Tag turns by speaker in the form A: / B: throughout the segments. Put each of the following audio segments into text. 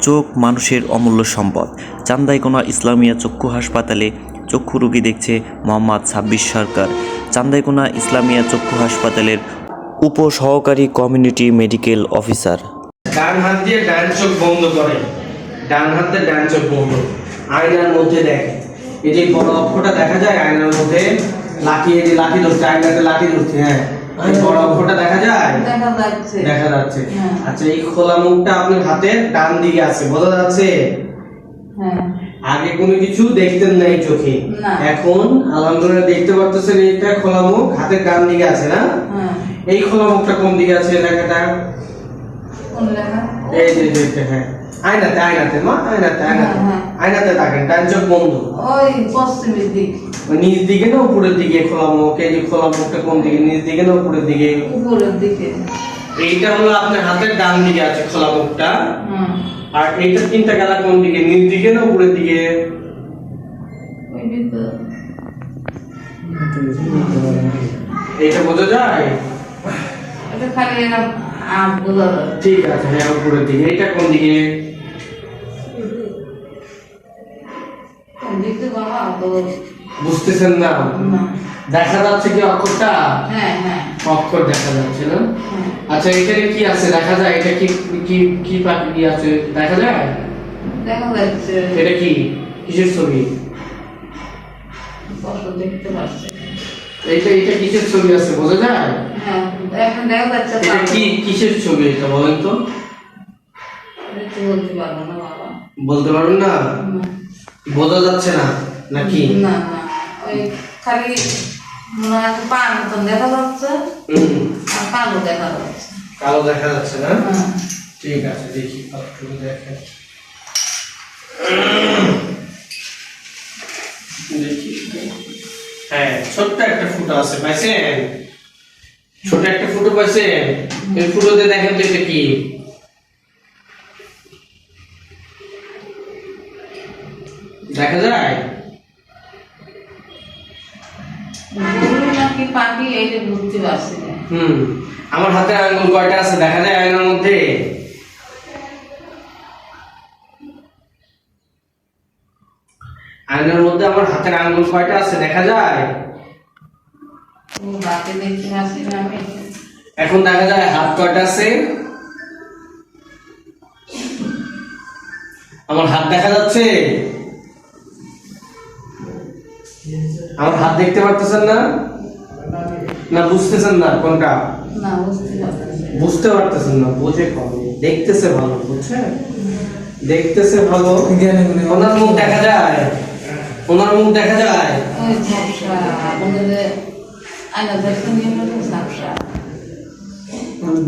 A: চোখ মানুষের অমূল্য সম্পদ। চান্দাইকোনা ইসলামিয়া চক্ষু হাসপাতালে চক্ষু রোগী দেখছে মোহাম্মদ ছাব্বিশ সরকার। চান্দাইকোনা ইসলামিয়া চক্ষু হাসপাতালের উপসহকারী কমিউনিটি মেডিকেল অফিসার।
B: ডান হাত দিয়ে ডান চোখ বন্ধ করে। ডান হাতে ডান চোখ বন্ধ। আয়নার মধ্যে দেখে। এই যে বড় অক্ষরটা দেখা যায়, আয়নার মধ্যে লাঠি এই যে লাঠি ধরছে আয়নাতে লাঠি ধরছে হ্যাঁ। এই বড় অক্ষরটা দেখা যায়?
C: দেখা যাচ্ছে।
B: দেখা যাচ্ছে।
C: হ্যাঁ।
B: আচ্ছা এই খোলা মুখটা আপনার হাতের ডান দিকে আছে বোঝা যাচ্ছে?
C: হ্যাঁ।
B: আগে কোনো কিছু দেখতেন না এই চোখে। এখন আলহামদুলিল্লাহ দেখতে পারতেছেন এইটা খোলা মুখ হাতের ডান দিকে আছে না?
C: হ্যাঁ।
B: এই খোলা মুখটা কোন দিকে আছে লেখাটা?
C: কোন লেখা
B: এই যে যে যে, হ্যাঁ। আয়নাতে আয়নাতে মা আয়নাতে আয়নাতে।
C: হ্যাঁ, হ্যাঁ।
B: আয়নাতে থাকেন ডান চোখ বন্ধ।
C: ওই পশ্চিমের দিক।
B: ওই নিচ দিকে না উপরের দিকে খোলা মুখ এই যে খোলা মুখটা কোন দিকে? নিচ দিকে না উপরের দিকে?
C: উপরের দিকে।
B: এইটা হলো আপনার হাতের ডান দিকে আছে খোলা মুখটা। আর এইটা তিনটা গেলা কোন দিকে? নিচ দিকে না উপরের দিকে? এইটা বোঝা যায়?
C: এটা খালি
B: ঠিক আছে হ্যাঁ উপরের দিকে এইটা কোন দিকে? বুঝতেছেন না? দেখা যাচ্ছে কি অক্ষরটা?
C: হ্যাঁ হ্যাঁ।
B: অক্ষর দেখা যাচ্ছে না?
C: হ্যাঁ।
B: আচ্ছা এখানে কি আছে? দেখা যায়? এটা কি কি কি পাখি কি আছে? দেখা যায়?
C: দেখা যাচ্ছে।
B: এটা কি? কিসের ছবি?
C: দেখতে পাচ্ছি।
B: এইটা এটা কিসের ছবি আছে বোঝা যায়?
C: হ্যাঁ এখন দেখা
B: এটা কি কিসের ছবি এটা বলেন তো?
C: বলতে পারব না বাবা।
B: বলতে পারবেন না। বোঝা যাচ্ছে না নাকি?
C: না না ওই খালি মনে হয় দেখা যাচ্ছে আর কালো দেখা যাচ্ছে।
B: কালো দেখা যাচ্ছে না?
C: হ্যাঁ।
B: ঠিক আছে দেখি দেখেন হ্যাঁ ছোট্ট একটা ফুটো আছে পাইছেন? ছোট একটা ফুটো পাইছেন? এই ফুটোতে দেখেন তো এটা কি? দেখা যায়? হুম আমার হাতে আঙ্গুল কয়টা আছে? দেখা যায় আয়নার মধ্যে? আয়নার মধ্যে আমার হাতের আঙ্গুল কয়টা আছে? দেখা যায়? এখন দেখা যায় হাত কয়টা আছে? আমার হাত দেখা যাচ্ছে? আমার হাত দেখতে পারতেছেন না? না বুঝতেছেন না কোনটা?
C: বুঝতে
B: বুঝতে পারতেছেন না বুঝে কম। দেখতেছে ভালো বুঝছেন? দেখতেছে ভালো। ওনার মুখ দেখা যায়? ওনার মুখ দেখা যায়?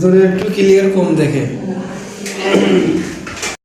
D: দূরে একটু ক্লিয়ার কম দেখে।
C: হুম।